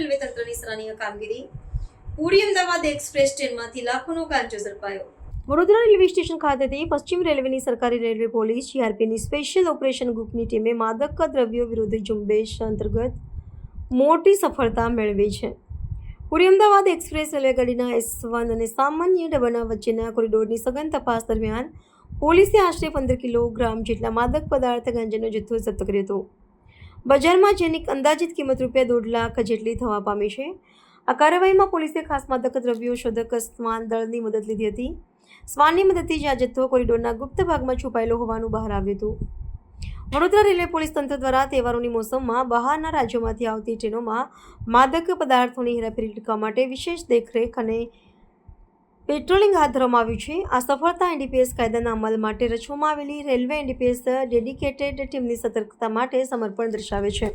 સરાહનીય કામગીરી પૂરી અમદાવાદ એક્સપ્રેસ ટ્રેનમાંથી લાખોનો ગાંજો ઝડપાયો. વડોદરા રેલવે સ્ટેશન ખાતેથી પશ્ચિમ રેલવેની સરકારી રેલવે પોલીસ જીઆરપીની સ્પેશિયલ ઓપરેશન ગ્રુપની ટીમે માદક દ્રવ્યો વિરોધી ઝુંબેશ અંતર્ગત મોટી સફળતા મેળવી છે. પૂરી અમદાવાદ એક્સપ્રેસ રેલવે ગાડીના એસ વન અને સામાન્ય ડબ્બાના વચ્ચેના કોરિડોરની સઘન તપાસ દરમિયાન પોલીસે આશરે પંદર કિલોગ્રામ જેટલા માદક પદાર્થ ગાંજાનો જથ્થો જપ્ત કર્યો હતો. બજારમાં જેની અંદાજિત કિંમત રૂપિયા દોઢ લાખ જેટલી થવા પામી છે. આ કાર્યવાહીમાં પોલીસે ખાસ માદક દ્રવ્યો શોધક શ્વાન દળની મદદ લીધી હતી. શ્વાનની મદદથી જ આ જથ્થો કોરિડોરના ગુપ્ત ભાગમાં છુપાયેલો હોવાનું બહાર આવ્યું હતું. વડોદરા રેલવે પોલીસ તંત્ર દ્વારા તહેવારોની મોસમમાં બહારના રાજ્યોમાંથી આવતી ટ્રેનોમાં માદક પદાર્થોની હેરાફેરી અટકાવવા માટે વિશેષ દેખરેખ અને પેટ્રોલિંગ હાથ ધરવામાં આવ્યું છે. આ સફળતા એનડીપીએસ કાયદાના અમલ માટે રચવામાં આવેલી રેલવે એનડીપીએસ ડેડિકેટેડ ટીમની સતર્કતા માટે સમર્પણ દર્શાવે છે.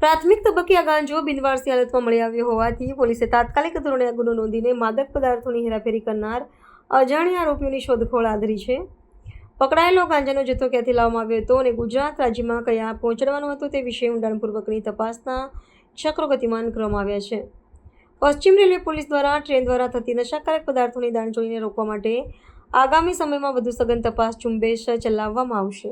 પ્રાથમિક તબક્કે આ ગાંજો બિનવારસી હાલતમાં મળી આવ્યો હોવાથી પોલીસે તાત્કાલિક ધોરણે ગુનો નોંધીને માદક પદાર્થોની હેરાફેરી કરનાર અજાણ્યા આરોપીઓની શોધખોળ આદરી છે. પકડાયેલો ગાંજાનો જથ્થો ક્યાંથી લાવવામાં આવ્યો હતો અને ગુજરાત રાજ્યમાં કયા પહોંચાડવાનો હતો તે વિશે ઊંડાણપૂર્વકની તપાસના ચક્રો ગતિમાન કરવામાં આવ્યા છે. પશ્ચિમ રેલવે પોલીસ દ્વારા ટ્રેન દ્વારા થતી નશાકારક પદાર્થોની દાણચોરીને રોકવા માટે આગામી સમયમાં વધુ સઘન તપાસ ઝુંબેશ ચલાવવામાં આવશે.